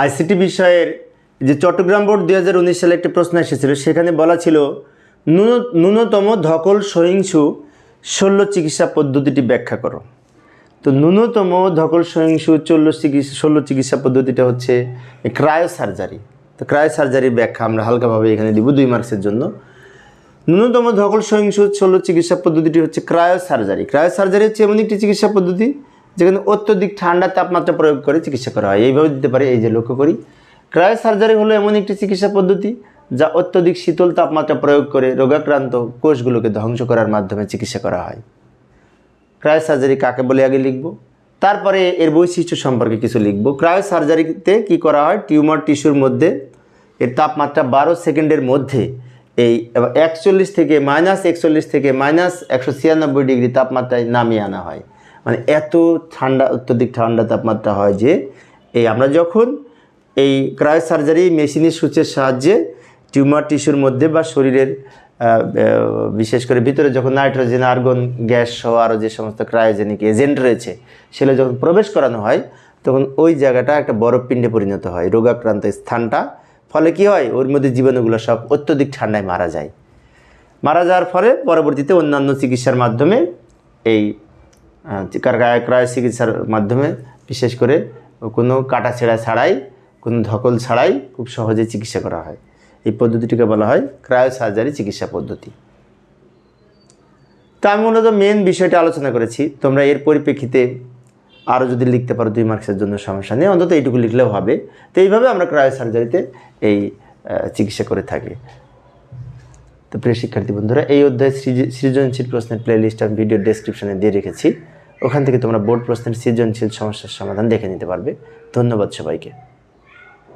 ICT বিষয়ের যে Chittagong board দুই হাজার উনিশ সালে একটি প্রশ্ন এসেছিল, সেখানে বলা ছিল ন্যূন- ন্যূনতম ধকল সহিংসু শল্য চিকিৎসা পদ্ধতিটি ব্যাখ্যা করো। তো ন্যূনতম ধকল সহিংসু চল্য চিকিৎসা শল্য চিকিৎসা পদ্ধতিটা হচ্ছে ক্রায়ো সার্জারি তো ক্রায়ো সার্জারির ব্যাখ্যা আমরা হালকাভাবে এখানে দিব দুই মার্কসের জন্য। ন্যূনতম ধকল সহিংসু শল্য চিকিৎসা পদ্ধতিটি হচ্ছে ক্রায়ো সার্জারি ক্রায়ো সার্জারি হচ্ছে এমন একটি চিকিৎসা পদ্ধতি যেখানে অত্যধিক ঠান্ডা তাপমাত্রা প্রয়োগ করে চিকিৎসা করা হয়। এইভাবে দিতে পারে এই যে লক্ষ্য করি। ক্রায়ো সার্জারি হলো এমন একটি চিকিৎসা পদ্ধতি যা অত্যধিক শীতল তাপমাত্রা প্রয়োগ করে রোগাক্রান্ত কোষগুলোকে ধ্বংস করার মাধ্যমে চিকিৎসা করা হয়। ক্রায়ো সার্জারি কাকে বলে আগে লিখব? তারপরে এর বৈশিষ্ট্য সম্পর্কে কিছু লিখব। ক্রায়ো সার্জারিতে কি করা হয়? টিউমার টিস্যুর মধ্যে এর তাপমাত্রা বারো সেকেন্ডের মধ্যে এই একচল্লিশ থেকে মাইনাস একচল্লিশ থেকে মাইনাস একশো ছিয়ানব্বই ডিগ্রি তাপমাত্রায় নামিয়ে আনা হয়। মানে এত ঠান্ডা, অত্যধিক ঠান্ডা তাপমাত্রা হয় যে, এই আমরা যখন এই ক্রায়ো সার্জারি মেশিনের সূচের সাহায্যে টিউমার টিস্যুর মধ্যে বা শরীরের বিশেষ করে ভিতরে যখন নাইট্রোজেন, আর্গন, গ্যাস সহ আরও যে সমস্ত ক্রায়োজেনিক এজেন্ট রয়েছে, সেগুলো যখন প্রবেশ করানো হয়, তখন ওই জায়গাটা একটা বরফ পিণ্ডে পরিণত হয়, রোগাক্রান্ত স্থানটা। ফলে কি হয়? ওর মধ্যে জীবাণুগুলো সব অত্যধিক ঠান্ডায় মারা যায়। মারা যাওয়ার ফলে পরবর্তীতে অন্যান্য চিকিৎসার মাধ্যমে এই ক্রায় ক্রায় চিকিৎসার মাধ্যমে, বিশেষ করে কোনো কাটা ছেঁড়া ছাড়াই, কোনো ধকল ছাড়াই খুব সহজে চিকিৎসা করা হয়। এই পদ্ধতিটিকে বলা হয় ক্রায়ো সার্জারি চিকিৎসা পদ্ধতি। তা আমি মূলত মেন বিষয়টা আলোচনা করেছি। তোমরা এর পরিপ্রেক্ষিতে আরও যদি লিখতে পারো দুই মার্কসের জন্য সমস্যা নেই, অন্তত এইটুকু লিখলেও হবে। তো এইভাবে আমরা ক্রায়ো সার্জারিতে এই চিকিৎসা করে থাকি। তো প্রিয় শিক্ষার্থী বন্ধুরা, এই অধ্যায় সৃজনশীল প্রশ্নের প্লেলিস্ট আমি ভিডিও ডেসক্রিপশনে দিয়ে রেখেছি। ওখান থেকে তোমরা বোর্ড প্রশ্নের সৃজনশীল সমস্যার সমাধান দেখে নিতে পারবে। ধন্যবাদ সবাইকে।